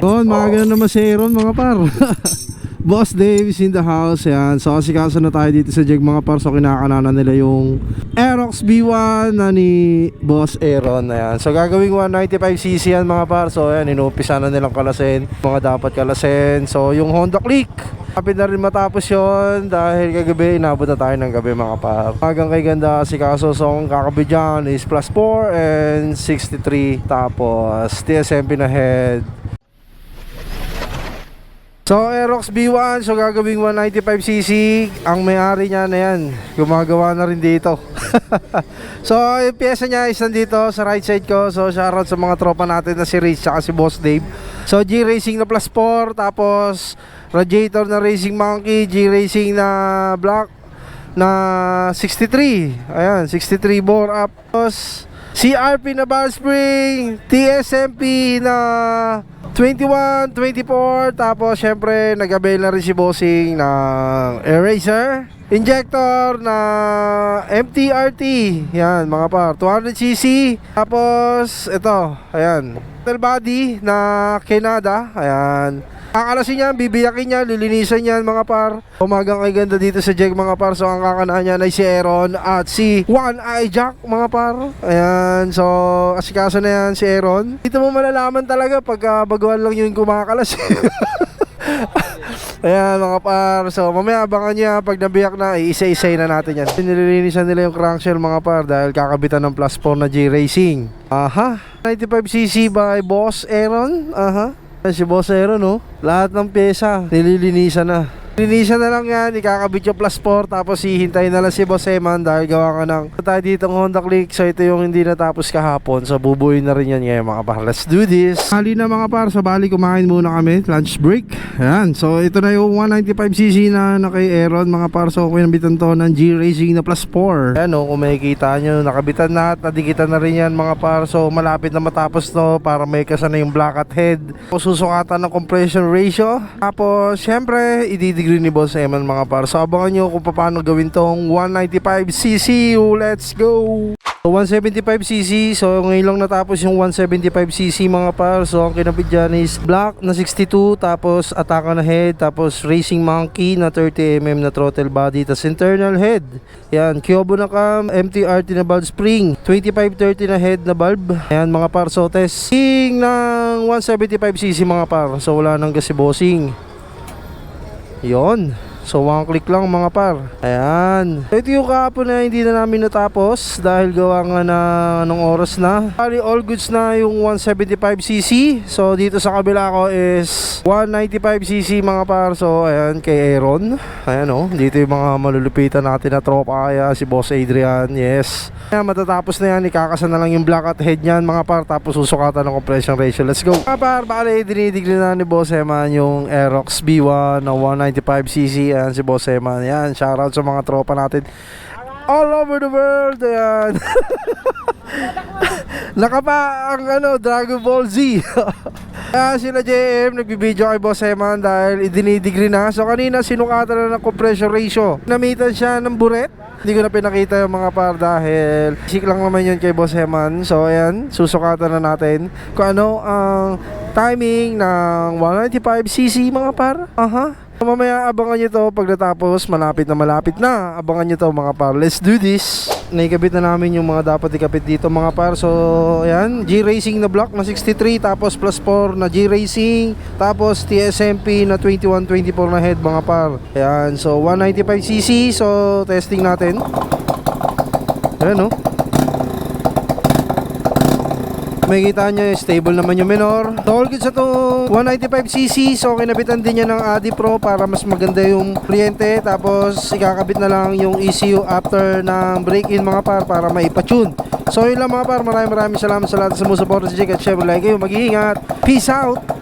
Yun, mga ganun naman si Aaron mga par. Boss Davis in the house, yan. So, asikaso na tayo dito sa Jeg mga par. So, kinakananan nila yung Aerox B1 na ni Boss Aaron. Ayan. So, gagawing 195cc yan mga par. So, ayan, inuupisa na nilang kalasin. Mga dapat kalasin. So, yung Honda Click. Kapit na rin matapos yon dahil kagabi inabot na tayo ng gabi mga par. Hanggang kay ganda si Kaso so ang kakabit dyan is plus 4 and 63 tapos TSMP na head So Aerox B1, so gagawing 195cc Ang may-ari niya na yan. Gumagawa na rin dito. So yung pyesa niya is nandito sa right side ko. So shoutout sa mga tropa natin na si Rich at si Boss Dave. So G Racing na plus 4 Tapos Radiator na Racing Monkey G Racing na Black Na 63 Ayan 63 bore up. Tapos CRP na bar spring TSMP na 21, 24 Tapos syempre nag-avail na rin si Bossing ng eraser Injector na MTRT Yan mga par 200cc Tapos ito Ayan. Metal body na Canada Ayan Kakalasin niya, bibiyakin niya, lilinisan niya mga par. Umagang kay ganda dito sa Jeg mga par. So ang kakanaan niya ay si Aaron at si One Eye Jack mga par. Ayan, so asikaso na yan si Aaron. Dito mo malalaman talaga pag uh, baguhan lang yung kumakalas. Ayan mga par. So mamaya abangan niya. Pag nabiyak na Isa-isay na natin yan. Nililinisan nila yung crankshell mga par Dahil kakabitan ng plus 4 na G-Racing. Aha. 95cc by Boss Aaron. Aha Si Boss no? Lahat ng pyesa Nililinisan na Linisan na lang yan, ikakabit yung plus 4 Tapos hihintayin na lang si Boss Eman Dahil gawa ka ng tayo dito ng Honda Click. So ito yung hindi natapos kahapon. So bubuin na rin yan ngayon mga par. Let's do this. Hali na mga par. So bali kumain muna kami. Lunch break. Ayan. So ito na yung 195cc na, na kay Aaron mga par. So kinabitan to ng G-Racing na plus 4 Ayan o kung makikita nyo Nakabitan na at nadikitan na rin yan mga par. So malapit na matapos to Para may kasana yung black at head. So susukatan ng compression ratio. Tapos syempre ididegree ni Boss Eman mga par. So abangan nyo kung paano gawin tong 195cc Let's go! So 175cc, so ngayon lang natapos yung 175cc mga par. So ang kinabit dyan is black na 62 Tapos ataka na head Tapos racing monkey na 30mm na throttle body Tapos internal head. Yan, Kyobo na cam MTRT na valve spring 2530 na head na bulb Ayan mga par, so testing ng 175cc mga par. So wala nang kasi bossing Yon. So one click lang mga par. Ayan. Ito yung kahapon na hindi na namin natapos dahil gawa nga na ng oras na. Bali all goods na yung 175cc. So dito sa kabila ko is 195cc mga par. So ayan kay Aaron. Ayan oh. Dito yung mga malulupitan natin na tropa. Ayan si Boss Adrian. Yes. Ayan matatapos na yan. Ikakasa na lang yung black at head niyan mga par. Tapos susukatan ng compression ratio. Let's go. Mga par. Bali dinidigli na ni Boss Eman yung Aerox B1 na 195cc. Ayan si Boss Eman. Ayan. Shoutout sa mga tropa natin all over the world. Ayan. Nakapa ang ano, Dragon Ball Z. Kaya sila JM nagbibideo kay Boss Eman dahil idinidegree na. So kanina sinukatan na ng compression ratio. Namitan siya ng buret. Hindi ko na pinakita yung mga par dahil isik lang naman yun kay Boss Eman. So ayan, susukatan na natin kung ano ang timing ng 195cc mga par. Aha. Mamaya abangan nyo to. Pag natapos malapit na malapit na. Abangan nyo to mga par. Let's do this. Naikabit na namin yung mga dapat ikabit dito mga par. So ayan. G Racing na block na 63 tapos plus 4 na G Racing tapos TSMP na 2124 na head mga par. Ayan. So 195cc so testing natin. Ayan no Makikita nyo, stable naman yung minor. So, all good sa to 195cc. So, kinabitan din niya ng Adi Pro para mas maganda yung kuryente. Tapos, ikakabit na lang yung ECU after ng break-in mga par para maipatune. So, yun lang mga par. Maraming maraming salamat sa lahat sa sumusuporta sa Jake at syempre kayo. Mag-iingat. Peace out!